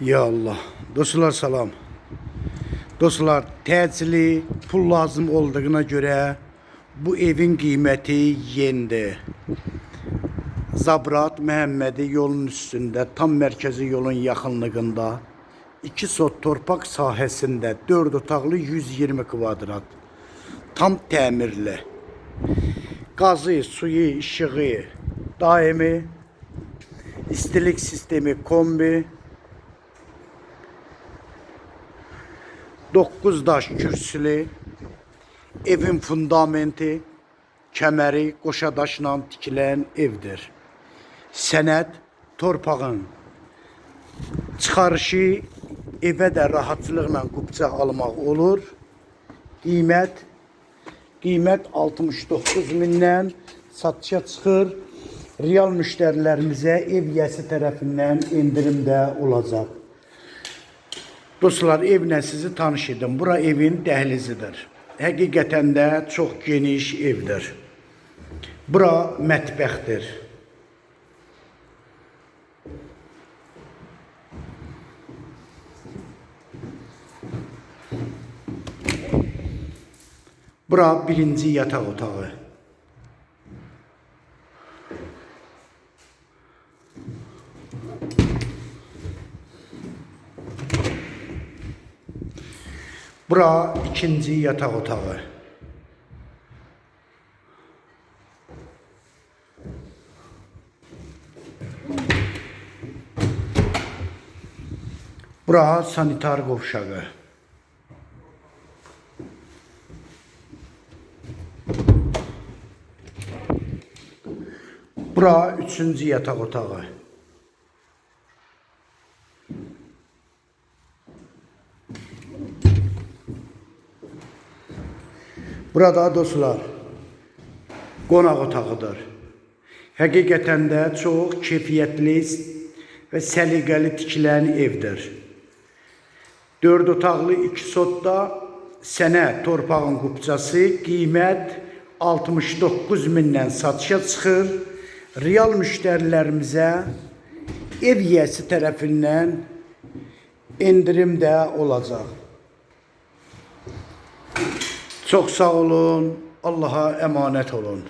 Ya Allah. Dostlar salam. Dostlar təcili pul lazım olduğuna göre bu evin kıymeti yendi. Zabrat Məhəmmədi yolun üstündə, tam mərkəzi yolun yaxınlığında 2 sot torpaq sahəsində 4 otaqlı 120 kvadrat. Tam təmirli. Qazı, suyu, işığı daimi, istilik sistemi kombi, 9 daş kürsülü, evin fundamenti, kəməri qoşa daşla tikilən evdir. Sənəd torpağın çıxarışı evə də rahatçılıqla qubca almaq olur. Qiymət qiymət 69 mindən satışa çıxır. Real müştərilərimizə ev yəsi tərəfindən endirimdə olacaq. Dostlar evlə sizi tanış edim. Bura evin dəhlizidir. Həqiqətən də çox geniş evdir. Bura mətbəxdir. Bura birinci yataq otağı. Bura ikinci yataq otağı. Bura sanitar qovşağı. Bura üçüncü yataq otağı. Burada dostlar qonaq otağıdır. Həqiqətən də çox keyfiyyətli və səliqəli tikilən evdir. 4 otaqlı 2 sotda sənə torpağın qubcası qiymət 69 mindən satışa çıxır. Real müştərilərimizə ev yiyəsi tərəfindən endirim də olacaq. Çok sağ olun. Allah'a emanet olun.